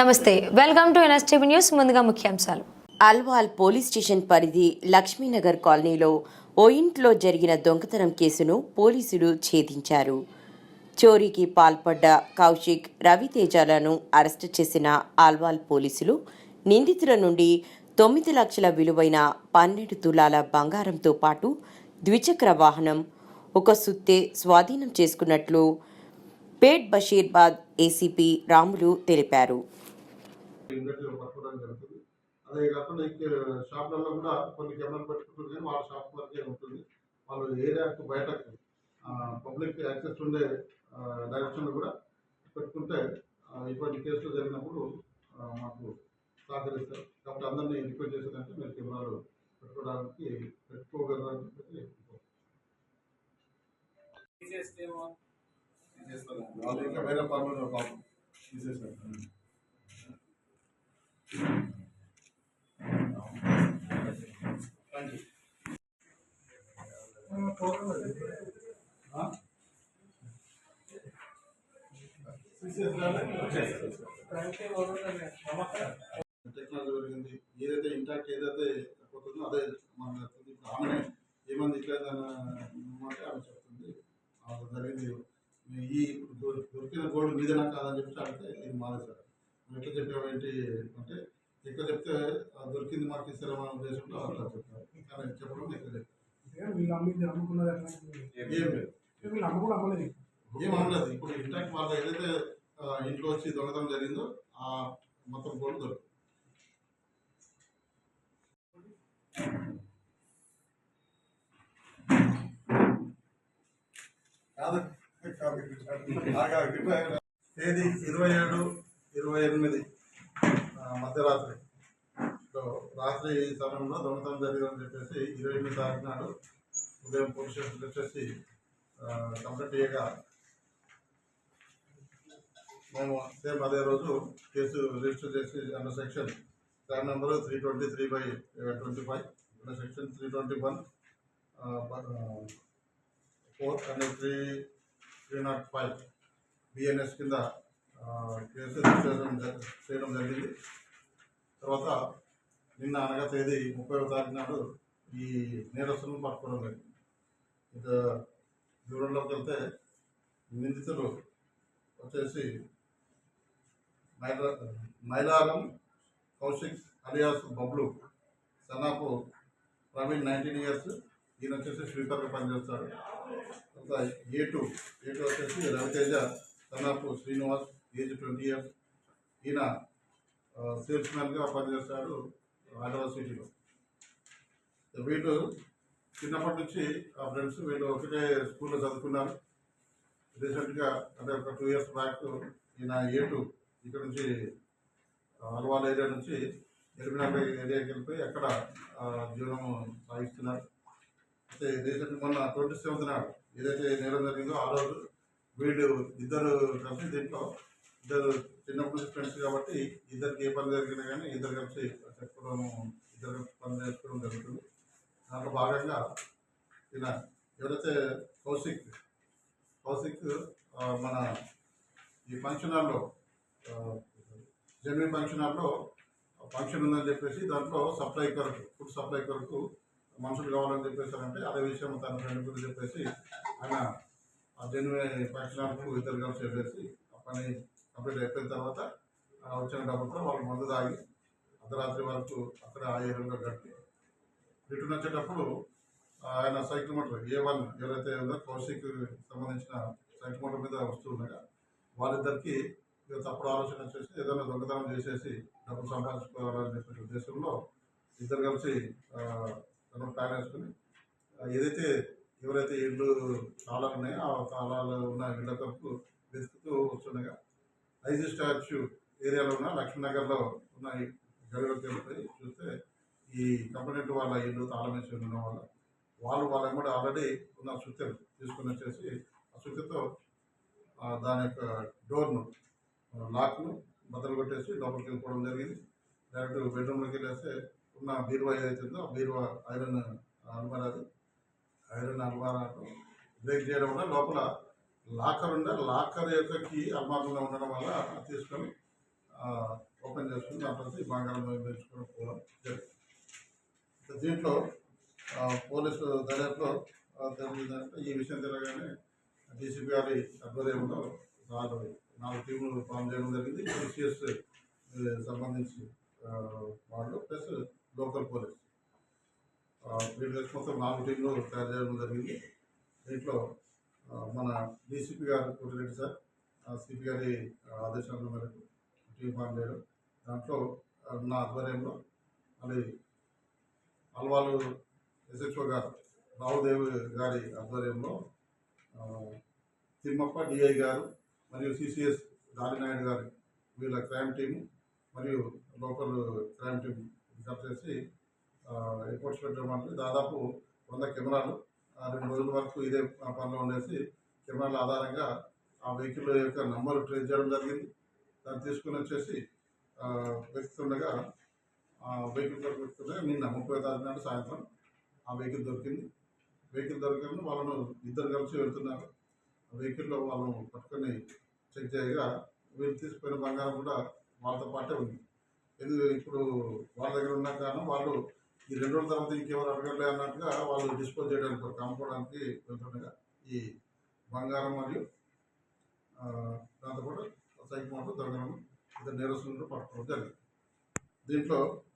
నమస్తే welcome to NSTV news ముందుగా ముఖ్యాంశాలు. అల్వాల్ పోలీస్ స్టేషన్ పరిధి లక్ష్మీనగర్ కాలనీలో ఓ ఇంట్లో జరిగిన దొంగతనం కేసును పోలీసులు ఛేదించారు. చోరీకి పాల్పడ్డ కౌశిక్ రవితేజాలను అరెస్టు చేసిన ఆల్వాల్ పోలీసులు నిందితుల నుండి తొమ్మిది లక్షల విలువైన పన్నెండు తులాల బంగారంతో పాటు ద్విచక్ర వాహనం ఒక సుత్తె స్వాధీనం చేసుకున్నట్లు పేట్ బషీర్బాద్ ఏసీపీ రాములు తెలిపారు. ఇండస్ట్రీ పట్టుకోవడం జరుగుతుంది. అదే కాకుండా ఇక్కడ షాప్లలో కూడా కొన్ని కెమెరాలు పెట్టుకుంటుంది కానీ వాళ్ళ షాప్ వరకే ఉంటుంది. వాళ్ళు ఏరియాకు బయటకు పబ్లిక్ యాక్సెస్ ఉండే డైరెక్షన్లో కూడా పెట్టుకుంటే ఇటువంటి కేసులు జరిగినప్పుడు మాకు సహకరిస్తారు. కాబట్టి అందరినీ రిక్వెస్ట్ చేసేదంటే మీరు కెమెరాలు పెట్టుకోవడానికి పెట్టుకోగలరని చెప్పి వాళ్ళు ఇంకా వేరే పనులు పాపం టెక్నాలజీ పెరిగింది ఏదైతే ఇంటాక్ట్ ఏదైతే పోతుందో అదే మన ఆమె ఏమంది ఇట్లా మాట ఆమె చెప్తుంది అది జరిగింది ఈ ఇప్పుడు దొరికిన గోల్డ్ మీదనా కాదని చెప్పి అడిగితే ఇది మాదే సార్ ఎట్లా చెప్పాము ఏంటి అంటే ఎక్కడ చెప్తే దొరికింది మాకు ఇస్తారేమో అనే ఉద్దేశంలో అట్లా చెప్తారు కానీ చెప్పడం ఎక్కడ చెప్తారు వీళ్ళు అమ్మింది అమ్ముకున్నది అట్లా ఏం లేదు వీళ్ళు అమ్ముకుని అమ్మలేదు ఏమన్నది ఇప్పుడు ఇంటాక్ట్ వాళ్ళ ఏదైతే ఇంట్లో వచ్చి దొంగతనం జరిగిందో ఆ మొత్తం గోల్డ్ దొరుకుతుంది తేదీ ఇరవై ఏడు ఇరవై ఎనిమిది మధ్యరాత్రి సో రాత్రి సమయంలో దొంగతనం జరిగిందని చెప్పేసి ఇరవై ఎనిమిది తారీఖు నాడు ఉదయం పోలీస్ స్టేషన్ వచ్చేసి కంప్లైంట్ చేయగా మేము సేమ్ అదే రోజు కేసు రిజిస్టర్ చేసి అన్న section plan number three twenty three by twenty five under section three twenty one four and three three nought five BNS కింద కేసు రిజిస్ట్రేషన్ చేయడం జరిగింది. తర్వాత నిన్న అనగా తేదీ ముప్పై తారీఖు నాడు ఈ నేరస్తులను పట్టుకోవడం జరిగింది. ఇంత దూరంలోకి వెళ్తే నిందితులు వచ్చేసి మైలా Mailaram Kaushik alias Bablu Sanapu Praveen nineteen years ఈయన వచ్చేసి స్వీపర్గా పనిచేస్తాడు తర్వాత ఏ టూ ఏ టూ వచ్చేసి Raviteja Sanapu Srinivas age twenty years ఈయన సేల్స్ మ్యాన్గా పనిచేస్తాడు హైదరాబాద్ సిటీలో. వీళ్ళు చిన్నప్పటి నుంచి ఆ ఫ్రెండ్స్ వీళ్ళు ఒకటే స్కూల్లో చదువుకున్నారు. రీసెంట్గా అంటే ఒక టూ ఇయర్స్ బ్యాక్ ఈయన ఏటు ఇక్కడ నుంచి అల్వాల్ ఏరియా నుంచి ఎలిమినాబాద్ ఏరియాకి వెళ్ళిపోయి అక్కడ జీవనం సాగిస్తున్నారు. అయితే రీసెంట్ మొన్న ట్వంటీ సెవెంత్ నాడు ఏదైతే నేరం జరిగిందో ఆ రోజు వీళ్ళు ఇద్దరు కలిసి దీంట్లో ఇద్దరు చిన్నప్పటి నుంచి ఫ్రెండ్స్ కాబట్టి ఇద్దరికి ఏ పని జరిగినా కానీ ఇద్దరు కలిసి చెప్పుకోవడం ఇద్దరు కలిసి పని చేసుకోవడం జరుగుతుంది. దాంట్లో భాగంగా ఈయన ఎవరైతే కౌశిక్ కౌశిక్ మన ఈ ఫంక్షన్ హాల్లో జనవరి ఫంక్షన్ హాల్లో ఫంక్షన్ ఉందని చెప్పేసి దాంట్లో సప్లై కొరకు ఫుడ్ సప్లై కొరకు మనుషులు కావాలని చెప్పేసి అంటే అదే విషయం తన ఫ్రెండ్ గురించి చెప్పేసి ఆయన ఆ జనవరి ఫంక్షన్ హాల్కు ఇద్దరు కలిసి చెప్పేసి ఆ పని కంప్లీట్ అయిపోయిన తర్వాత వచ్చిన వచ్చిన కూడా వాళ్ళు మందు తాగి అర్ధరాత్రి వరకు అక్కడ ఆ ఏరియాలో గడిపి రిటర్న్ వచ్చేటప్పుడు ఆయన సైకిల్ మోటార్ ఏ వన్ ఎవరైతే ఉందో కౌశిక్ సంబంధించిన సైకిల్ మోటార్ మీద వస్తూ ఉండగా వాళ్ళిద్దరికి తప్పుడు ఆలోచన చేసి ఏదైనా దొంగతనం చేసేసి డబ్బులు సంపాదించుకోవాలని చెప్పిన ఉద్దేశంలో ఇద్దరు కలిసి తను ప్లాన్ వేసుకుని ఏదైతే ఎవరైతే ఇళ్ళు తాళాలు ఉన్నాయో ఆ తాళాలు ఉన్న ఇళ్ళ కొరకు వెతుకుతూ వస్తుండగా ఐజీ స్టాచ్యూ ఏరియాలో ఉన్న లక్ష్మీనగర్లో ఉన్న ఈ గదిలోకి వెళ్ళిపోయి చూస్తే ఈ కంపెనీ వాళ్ళ ఇల్లు తాళమేసి ఉండడం వల్ల వాళ్ళు వాళ్ళ కూడా ఆల్రెడీ ఉన్న సుత్తెలు తీసుకుని వచ్చేసి ఆ సుత్తెతో దాని యొక్క డోర్ను లాక్ను బద్దలు కొట్టేసి లోపలికి వెళ్ళిపోవడం జరిగింది. డైరెక్ట్ బెడ్రూమ్లోకి వెళ్ళేస్తే ఉన్న బీరువా ఏదైతే ఉందో ఆ బీరువా ఐరన్ అల్మారాది ఐరన్ అల్మారా బ్రేక్ చేయడం వల్ల లోపల లాకర్ ఉండే లాకర్ యొక్క కీ అల్మారంలో ఉండడం వల్ల తీసుకొని ఓపెన్ చేసుకుని దాంట్లో నుంచి బంగారం పెంచుకొని పోవడం జరిగింది. దీంట్లో పోలీసు దర్యాప్తులో ఈ విషయం తెలియగానే డీసీపీ గారి ఆధ్వర్యంలో నాలుగు నాలుగు టీములు ఫామ్ చేయడం జరిగింది. సిసిఎస్ సంబంధించి వాళ్ళు ప్లస్ లోకల్ పోలీస్. వీళ్ళ మొత్తం నాలుగు టీంలు తయారు చేయడం జరిగింది. దీంట్లో మన డీసీపీ గారు కోటిరెడ్డి సార్ సిపి గారి ఆదేశాల మేరకు టీం ఫామ్ చేయడం. దాంట్లో నా ఆధ్వర్యంలో మళ్ళీ అల్వాలు ఎస్హెచ్ఓ గారు రావుదేవి గారి ఆధ్వర్యంలో తిమ్మప్ప డిఐ గారు మరియు సిసిఎస్ దారినాయుడు గారు వీళ్ళ క్రైమ్ టీము మరియు లోకల్ క్రైమ్ టీం కట్ చేసి రిపోర్ట్స్ పెట్టడం దాదాపు వంద కెమెరాలు. ఆ, రెండు రోజుల వరకు ఇదే పనిలో ఉండేసి కెమెరాల ఆధారంగా ఆ వెహికల్ యొక్క నంబర్ ట్రేస్ చేయడం జరిగింది. దాన్ని తీసుకుని వచ్చేసి ఆ, వెతుకుతుండగా వెహికల్ దొరుకుతుండగా నిన్న ముప్పై తారీఖు నాడు సాయంత్రం ఆ వెహికల్ దొరికింది. వెహికల్ దొరకని వాళ్ళను ఇద్దరు కలిసి వెళ్తున్నారు. ఆ వెహికల్లో వాళ్ళను పట్టుకొని చెక్ చేయగా వీళ్ళు తీసుకుపోయిన బంగారం కూడా వాళ్ళతో పాటే ఉంది. ఎందుకు ఇప్పుడు వాళ్ళ దగ్గర ఉన్న కారణం వాళ్ళు ఈ రెండు రోజుల తర్వాత ఇంకెవరు అడగలే అన్నట్టుగా వాళ్ళు డిస్పోజ్ చేయడానికి ఒక అమ్ముకోవడానికి వెళ్తుండగా ఈ బంగారం మరియు దాంతో కూడా సైకి మోటార్ దొంగలను ఇద్దరు నేరస్తులను పట్టుకోవడం జరిగింది. దీంట్లో